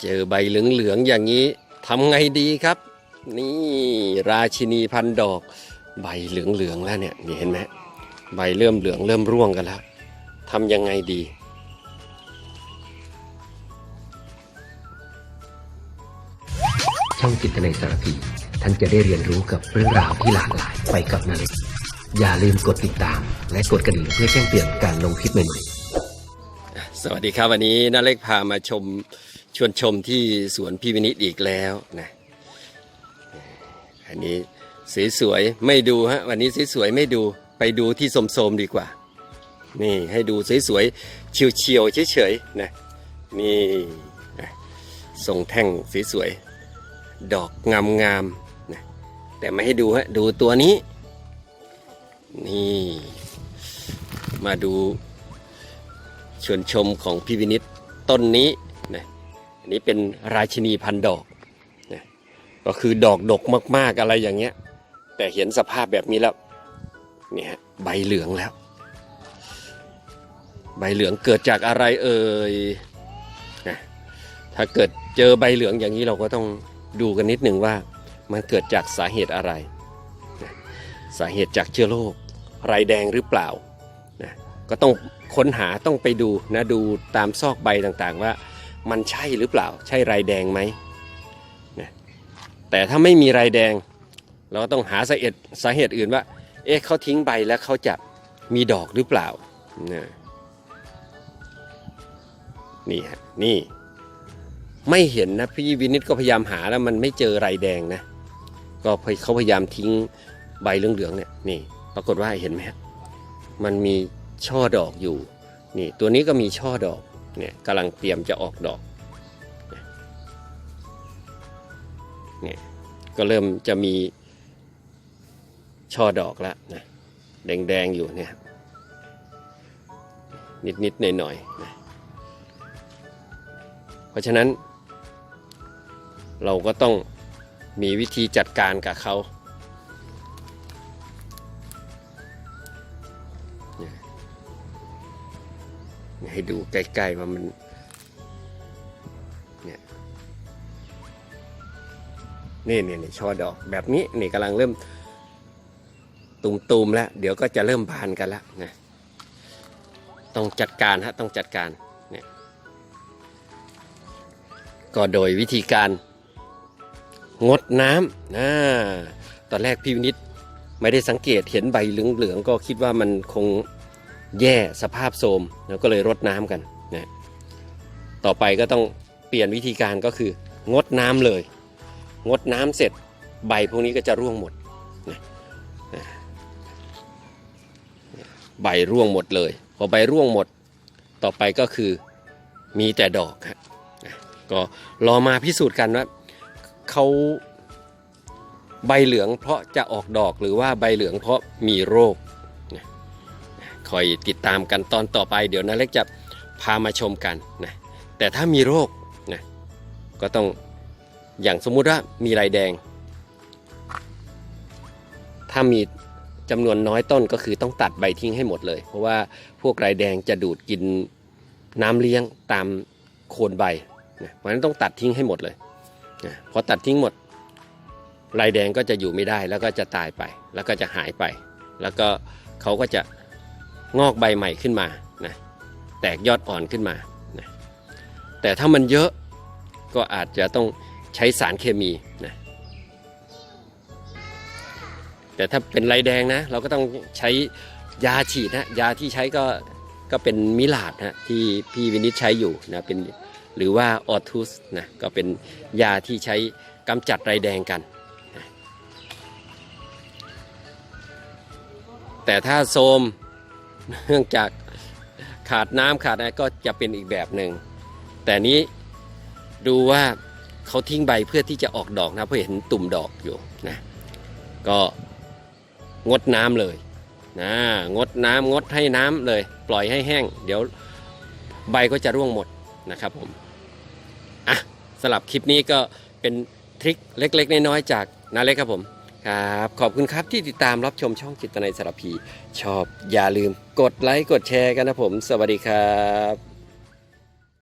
เจอใบเหลืองๆอย่างนี้ทำไงดีครับ นี่ราชินีพันดอก ใบเหลืองๆแล้วเนี่ยนี่เห็นไหมใบเริ่มเหลืองเริ่มร่วงกันแล้วทำยังไงดีช่องจิตในสารพีท่านจะได้เรียนรู้กับเรื่องราวที่หลากหลายไปกับนาเล็กอย่าลืมกดติดตาม และกดกระดิ่งเพื่อแจ้งเตือนการลงคลิปใหม่ๆ สวัสดีครับวันนี้น้าเล็กพามาชมชวนชมที่สวนพี่วินิตอีกแล้วนะอันนี้สวยๆไม่ดูฮะวันนี้สวยๆไม่ดูไปดูที่สมๆดีกว่า นี่ให้ดูสวยๆเฉียวๆเฉยๆนะนี่นะทรงแท่งสวยๆดอกงามๆนะแต่ไม่ให้ดูฮะดูตัวนี้ นี่ มาดู ชวนชมของพี่วินิตต้นนี้นะอันนี้เป็นราชินีพันดอกนะก็คือดอกดกมากๆอะไรอย่างเงี้ย แต่เห็นสภาพแบบนี้แล้วเนี่ยฮะใบเหลืองแล้ว ใบเหลืองเกิดจากอะไรเอ่ยนะถ้าเกิดเจอใบเหลืองอย่างนี้เราก็ต้องดูกันนิดหนึ่งว่ามันเกิดจากสาเหตุอะไรนะสาเหตุจากเชื้อโรคไรแดงหรือเปล่า ก็ต้องค้นหาต้องไปดูนะดูตามซอกใบต่างๆว่า มันใช่หรือเปล่า ใช่รายแดงไหมนะแต่ถ้าไม่มีรายแดง เราก็ต้องหาสาเหตุสาเหตุอื่นว่า เอ๊ะเขาทิ้งใบแล้วเขาจะมีดอกหรือเปล่านะนี่ฮะนี่ไม่เห็นนะพี่วินิตก็พยายามหาแล้วมันไม่เจอรายแดงนะ ก็เขาพยายามทิ้งใบเหลืองๆเนี่ยนี่ ปรากฏว่าเห็นไหมฮะมันมี ช่อดอกอยู่นี่ตัวนี้ก็มีช่อดอกเนี่ยกำลังเตรียมจะออกดอกเนี่ยก็เริ่มจะมีช่อดอกแล้วนะแดงๆอยู่เนี่ยนิดๆหน่อยๆนะเพราะฉะนั้นเราก็ต้องมีวิธีจัดการกับเขา ให้ดูใกล้ๆว่ามันเนี่ยนี่นี่นี่ช่อดอกแบบนี้นี่กำลังเริ่มตุมๆแล้ว เดี๋ยวก็จะเริ่มบานกันแล้วนะต้องจัดการฮะต้องจัดการเนี่ยก็โดยวิธีการงดน้ำนะตอนแรกพี่วินิตไม่ได้สังเกตเห็นใบเหลืองๆก็คิดว่ามันคง แย่สภาพโทรมแล้วก็เลยรดน้ำกันนะต่อไปก็ต้องเปลี่ยนวิธีการก็คืองดน้ำเลย งดน้ำเสร็จใบพวกนี้ก็จะร่วงหมดนะใบร่วงหมดเลย พอใบร่วงหมด ต่อไปก็คือมีแต่ดอกฮะก็รอมาพิสูจน์กันว่าเขาใบเหลืองเพราะจะออกดอกหรือว่าใบเหลืองเพราะมีโรค คอยติดตามกันตอนต่อไป เดี๋ยวนาเล็กจะพามาชมกันนะแต่ถ้ามีโรคนะก็ต้องอย่างสมมุติว่ามีลายแดง ถ้ามีจำนวนน้อยต้นก็คือต้องตัดใบทิ้งให้หมดเลย เพราะว่าพวกลายแดงจะดูดกินน้ำเลี้ยงตามโคนใบนะเพราะฉะนั้นต้องตัดทิ้งให้หมดเลยนะพอตัดทิ้งหมดลายแดงก็จะอยู่ไม่ได้แล้วก็จะตายไป แล้วก็จะหายไป แล้วก็เขาก็จะ งอกใบใหม่ขึ้นมานะแตกยอดอ่อนขึ้นมานะแต่ถ้ามันเยอะก็อาจจะต้องใช้สารเคมีนะแต่ถ้าเป็นไรแดงนะ เราก็ต้องใช้ยาฉีดนะยาที่ใช้ก็ก็เป็นมิลาดนะที่พี่วินิจใช้อยู่นะเป็นหรือว่าออทูสนะก็เป็นยาที่ใช้กำจัดไรแดงกันแต่ถ้าโทรม เนื่องจากขาดน้ำขาดอะไรก็จะเป็นอีกแบบหนึ่งแต่นี้ดูว่าเขาทิ้งใบเพื่อที่จะออกดอกนะเพื่อเห็นตุ่มดอกอยู่นะก็งดน้ำเลยนะงดน้ำงดให้น้ำเลย ปล่อยให้แห้ง เดี๋ยวใบก็จะร่วงหมดนะครับผมอะสำหรับคลิปนี้ก็เป็นทริคเล็ก ๆ น้อยๆจากนาเล็กครับผม ครับ ขอบคุณครับที่ติดตามรับชมช่องจิตในสารพี ชอบอย่าลืมกดไลค์กดแชร์กันนะผม สวัสดีครับ